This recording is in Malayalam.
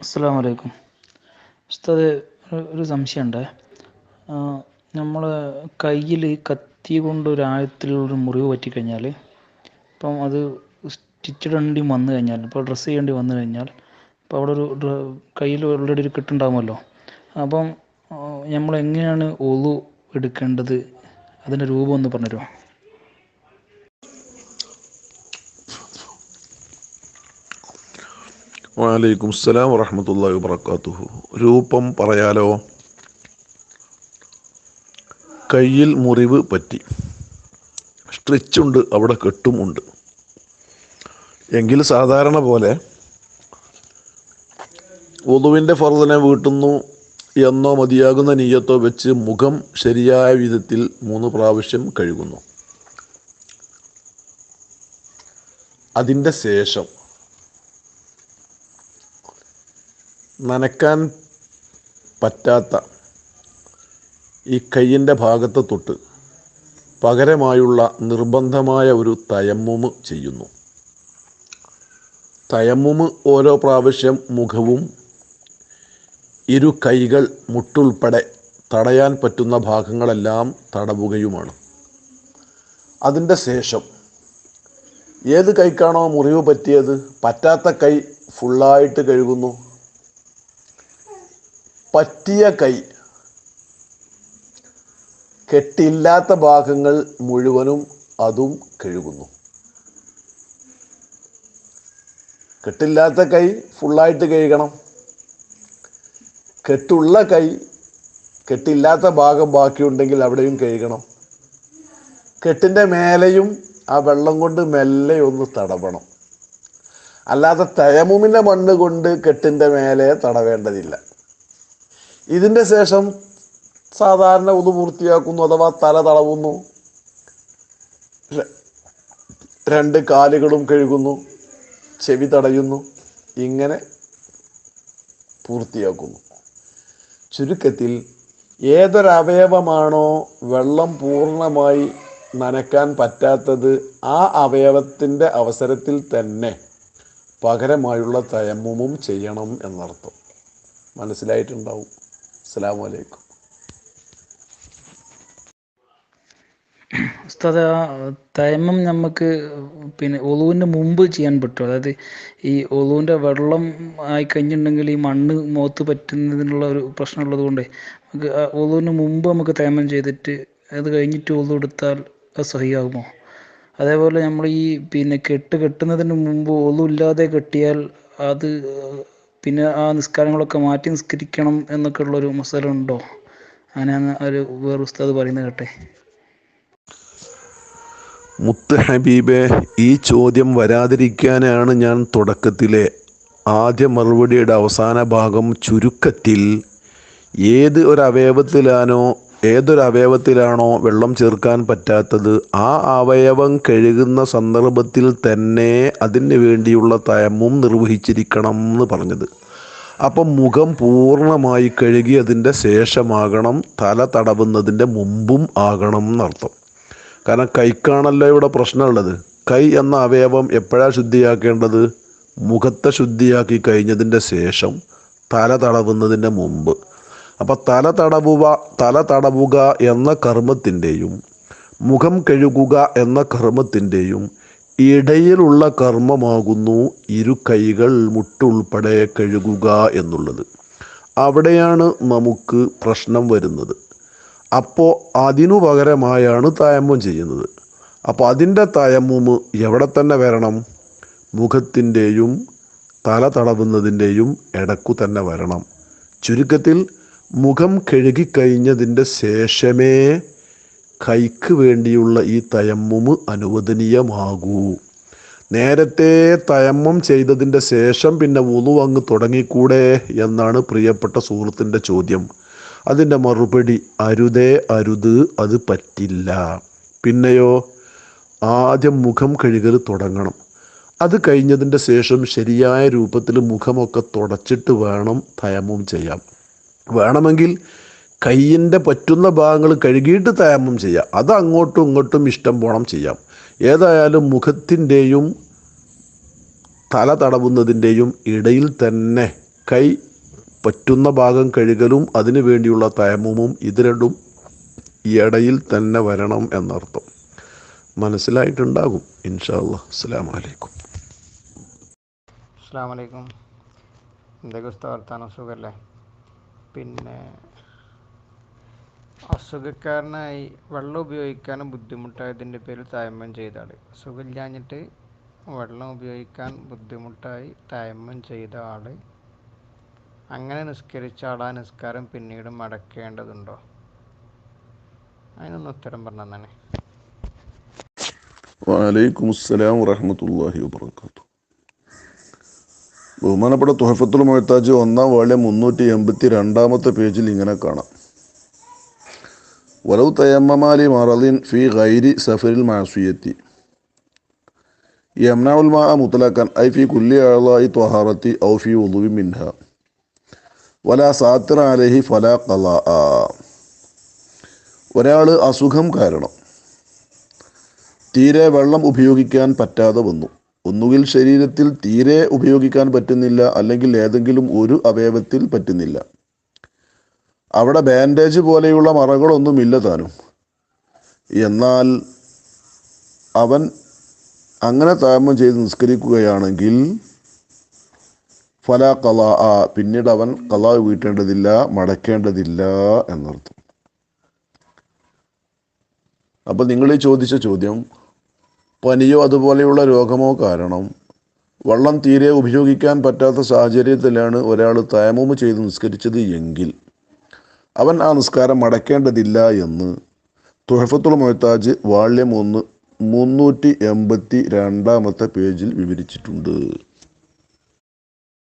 അസ്സാം വലൈക്കും ഉസ്താദ് ഒരു- സംശയമുണ്ട്. നമ്മൾ കയ്യിൽ കത്തി കൊണ്ട് ഒരു ആഴത്തിലൊരു മുറിവ് പറ്റിക്കഴിഞ്ഞാൽ ഇപ്പം അത് സ്റ്റിച്ച് ഇടേണ്ടി വന്നു കഴിഞ്ഞാൽ ഇപ്പോൾ ഡ്രസ്സ് ചെയ്യേണ്ടി വന്നു കഴിഞ്ഞാൽ ഇപ്പോൾ അവിടെ ഒരു കയ്യിൽ ഓൾറെഡി ഒരു കെട്ടുണ്ടാകുമല്ലോ അപ്പം നമ്മൾ എങ്ങനെയാണ് ഒളു എടുക്കേണ്ടത്? അതിന്റെ രൂപം ഒന്ന് പറഞ്ഞു വലൈക്കും സ്സലാം വറഹമത്തല്ലാ വബർക്കാത്തുഹു രൂപം പറയാലോ? കയ്യിൽ മുറിവ് പറ്റി. സ്ട്രിച്ചുണ്ട് അവിടെ കെട്ടും ഉണ്ട്. എങ്കിൽ സാധാരണ പോലെ ഒതുവിന്റെ ഫർദിനെ വീട്ടുന്നു എന്നോ മതിയാകുന്ന നീയത്തോ വെച്ച് മുഖം ശരിയായ വിധത്തിൽ മൂന്ന് പ്രാവശ്യം കഴുകുന്നു. അതിന്റെ ശേഷം നനക്കാൻ പറ്റാത്ത ഈ കയ്യിന്റെ ഭാഗത്ത് തൊട്ട് പകരമായുള്ള നിർബന്ധമായ ഒരു തയമ്മുമ് ചെയ്യുന്നു. തയമ്മുമ് ഓരോ പ്രാവശ്യം മുഖവും ഇരു കൈകൾ മുട്ടുൾപ്പെടെ തടയാൻ പറ്റുന്ന ഭാഗങ്ങളെല്ലാം തടവുകയുമാണ്. അതിന്റെ ശേഷം ഏത് കൈക്കാണോ മുറിവ് പറ്റിയത് പറ്റാത്ത കൈ ഫുള്ളായിട്ട് കഴുകുന്നു. പറ്റിയ കൈ. കെട്ടില്ലാത്ത ഭാഗങ്ങൾ മുഴുവനും അതും കഴുകുന്നു. കെട്ടില്ലാത്ത കൈ ഫുള്ളായിട്ട് കഴുകണം. കെട്ടുള്ള കൈ കെട്ടില്ലാത്ത ഭാഗം ബാക്കിയുണ്ടെങ്കിൽ അവിടെയും കഴുകണം. കെട്ടിന്റെ മേലെയും ആ വെള്ളം കൊണ്ട് മെല്ലെ ഒന്ന് തടവണം. അല്ലാതെ തയമുമിന്റെ മണ്ണ് കൊണ്ട് കെട്ടിന്റെ മേലെ തടവേണ്ടതില്ല. ഇതിന്റെ ശേഷം സാധാരണ ഉതു പൂർത്തിയാക്കുന്നു അഥവാ തല തളവുന്നു. രണ്ട് കാലുകളും കഴുകുന്നു. ചെവി തടയുന്നു. ഇങ്ങനെ പൂർത്തിയാക്കുന്നു. ചുരുക്കത്തിൽ ഏതൊരവയവമാണോ വെള്ളം പൂർണമായി നനക്കാൻ പറ്റാത്തത് ആ അവയവത്തിന്റെ അവസരത്തിൽ തന്നെ പകരമായുള്ള തയമ്മും ചെയ്യണം എന്നർത്ഥം. മനസ്സിലായിട്ടുണ്ടാവും. അസ്സലാമു അലൈക്കും. ഉസ്താദ് തയമം നമുക്ക് പിന്നെ ഒളുവിന്റെ മുമ്പ് ചെയ്യാൻ പറ്റും. അതായത് ഈ ഒളുവിന്റെ വെള്ളം ആയി കഴിഞ്ഞിട്ടുണ്ടെങ്കിൽ ഈ മണ്ണ് മുഖത്ത് പറ്റുന്നതിനുള്ള ഒരു പ്രശ്നമുള്ളത് കൊണ്ട് നമുക്ക് ആ ഒളുവിന് മുമ്പ് നമുക്ക് തൈമം ചെയ്തിട്ട് അത് കഴിഞ്ഞിട്ട് ഒളു എടുത്താൽ അത് സഹിയാകുമോ? അതേപോലെ നമ്മൾ ഈ പിന്നെ കെട്ട് കെട്ടുന്നതിന് മുമ്പ് ഒളു ഇല്ലാതെ കെട്ടിയാൽ അത് പിന്നെ ആ നിസ്കാരങ്ങളൊക്കെ മാറ്റി നിസ്കരിക്കണം എന്നൊക്കെ ഉള്ളൊരു മസാല ഉണ്ടോ അങ്ങനെയാണ് ഒരു വേറെ ഉസ്താദ് പറയുന്നത് കേട്ടെ. മുത്ത് ഹബീബെ ഈ ചോദ്യം വരാതിരിക്കാനാണ് ഞാൻ തുടക്കത്തിലെ ആദ്യ മറുപടിയുടെ അവസാന ഭാഗം ചുരുക്കത്തിൽ ഏത് ഒരു അവയവത്തിലാണോ ഏതൊരു അവയവത്തിലാണോ വെള്ളം ചേർക്കാൻ പറ്റാത്തത് ആ അവയവം കഴുകുന്ന സന്ദർഭത്തിൽ തന്നെ അതിന് വേണ്ടിയുള്ള തയമ്മും നിർവഹിച്ചിരിക്കണം എന്ന് പറഞ്ഞത്. അപ്പം മുഖം പൂർണമായി കഴുകി അതിന്റെ ശേഷമാകണം തല തടവുന്നതിന്റെ മുമ്പും ആകണം എന്നർത്ഥം. കാരണം കൈക്കാണല്ലോ ഇവിടെ പ്രശ്നമുള്ളത്. കൈ എന്ന അവയവം എപ്പോഴാണ് ശുദ്ധിയാക്കേണ്ടത്? മുഖത്തെ ശുദ്ധിയാക്കി കഴിഞ്ഞതിന്റെ ശേഷം തല തടവുന്നതിന്റെ മുമ്പ്. അപ്പം തല തടവുക തല തടവുക എന്ന കർമ്മത്തിന്റെയും മുഖം കഴുകുക എന്ന കർമ്മത്തിന്റെയും ഇടയിലുള്ള കർമ്മമാകുന്നു ഇരു കൈകൾ മുട്ടുൾപ്പെടെ കഴുകുക എന്നുള്ളത്. അവിടെയാണ് നമുക്ക് പ്രശ്നം വരുന്നത്. അപ്പോൾ അതിനു പകരമായാണ് തായമ്മം ചെയ്യുന്നത്. അപ്പോൾ അതിന്റെ തായമ്മൂമ് എവിടെ തന്നെ വരണം? മുഖത്തിന്റെയും തല തടവുന്നതിന്റെയും ഇടക്കു തന്നെ വരണം. ചുരുക്കത്തിൽ മുഖം കഴുകിക്കഴിഞ്ഞതിന്റെ ശേഷമേ കൈക്ക് വേണ്ടിയുള്ള ഈ തയമ്മുമ് അനുവദനീയമാകൂ. നേരത്തെ തയമ്മം ചെയ്തതിന്റെ ശേഷം പിന്നെ ഉളു അങ്ങ് തുടങ്ങിക്കൂടെ എന്നാണ് പ്രിയപ്പെട്ട സുഹൃത്തിന്റെ ചോദ്യം. അതിന്റെ മറുപടി അരുതേ അരുത് അത് പറ്റില്ല. പിന്നെയോ ആദ്യം മുഖം കഴുകൽ തുടങ്ങണം. അത് കഴിഞ്ഞതിന്റെ ശേഷം ശരിയായ രൂപത്തിൽ മുഖമൊക്കെ തുടച്ചിട്ട് വേണം തയമ്മം ചെയ്യാം വേണമെങ്കിൽ കയ്യിന്റെ പറ്റുന്ന ഭാഗങ്ങൾ കഴുകിയിട്ട് തയാമം ചെയ്യാം. അത് അങ്ങോട്ടും ഇങ്ങോട്ടും ഇഷ്ടം പോണം ചെയ്യാം. ഏതായാലും മുഖത്തിന്റെയും തല തടവുന്നതിന്റെയും ഇടയിൽ തന്നെ കൈ പറ്റുന്ന ഭാഗം കഴുകലും അതിനു വേണ്ടിയുള്ള തയമവും ഇത് രണ്ടും ഇടയിൽ തന്നെ വരണം എന്നർത്ഥം. മനസ്സിലായിട്ടുണ്ടാകും. ഇൻഷാ അസ്സാം വലൈക്കും അസ്സാം വലൈക്കും എന്തൊക്കെ വർത്താനം? സുഖല്ലേ? പിന്നെ അസുഖക്കാരനായി വെള്ളം ഉപയോഗിക്കാൻ ബുദ്ധിമുട്ടായതിന്റെ പേരിൽ തായമ്മം ചെയ്ത ആൾ സുഖമില്ലാഞ്ഞിട്ട് വെള്ളം ഉപയോഗിക്കാൻ ബുദ്ധിമുട്ടായി തായമ്മം ചെയ്ത ആൾ അങ്ങനെ നിസ്കരിച്ച ആൾ ആ നിസ്കാരം പിന്നീട് മടക്കേണ്ടതുണ്ടോ? അതിനൊന്ന് ഉത്തരം പറഞ്ഞു തന്നെ. വാലൈക്കും അസ്സലാം വറഹമത്തല്ലാഹി വബർക്കാത്തു ബഹുമാനപ്പെട്ട തുഹഫത്തുൽ മൊഹത്താജ് ഒന്നാം വാള്യ മുന്നൂറ്റി എൺപത്തി രണ്ടാമത്തെ പേജിൽ ഇങ്ങനെ കാണാം. വലവ് തയമ്മമാലി മറലിൻ ഫി ഗൈരി സഫരിൽ മാസുയത്തി. യംനാഉൽ മാ മുത്തലാക്കാൻ ഐ ഫി കുല്ലി അളായി ത്വഹാറത്തി ഔ ഫി ഉദുവി മിൻഹ. വല സാത്തിറ അലഹി ഫല കല ഒരാൾ അസുഖം കാരണം തീരെ വെള്ളം ഉപയോഗിക്കാൻ പറ്റാതെ വന്നു. ഒന്നുകിൽ ശരീരത്തിൽ തീരെ ഉപയോഗിക്കാൻ പറ്റുന്നില്ല അല്ലെങ്കിൽ ഏതെങ്കിലും ഒരു അവയവത്തിൽ പറ്റുന്നില്ല. അവിടെ ബാൻഡേജ് പോലെയുള്ള മറകളൊന്നുമില്ല താനും. എന്നാൽ അവൻ അങ്ങനെ താമം ചെയ്ത് നിസ്കരിക്കുകയാണെങ്കിൽ ഫല കല ആ പിന്നീട് അവൻ കല വീട്ടേണ്ടതില്ല മടക്കേണ്ടതില്ല എന്നർത്ഥം. അപ്പം നിങ്ങൾ ചോദിച്ച ചോദ്യം പനിയോ അതുപോലെയുള്ള രോഗമോ കാരണം വള്ളം തീരെ ഉപയോഗിക്കാൻ പറ്റാത്ത സാഹചര്യത്തിലാണ് ഒരാൾ തയമൂമ് ചെയ്ത് നിസ്കരിച്ചത് എങ്കിൽ അവൻ ആ നിസ്കാരം മടക്കേണ്ടതില്ല എന്ന് തുഹഫത്തുൽ മൊഹത്താജ് വാള്യം ഒന്ന് മുന്നൂറ്റി എൺപത്തി രണ്ടാമത്തെ പേജിൽ വിവരിച്ചിട്ടുണ്ട്.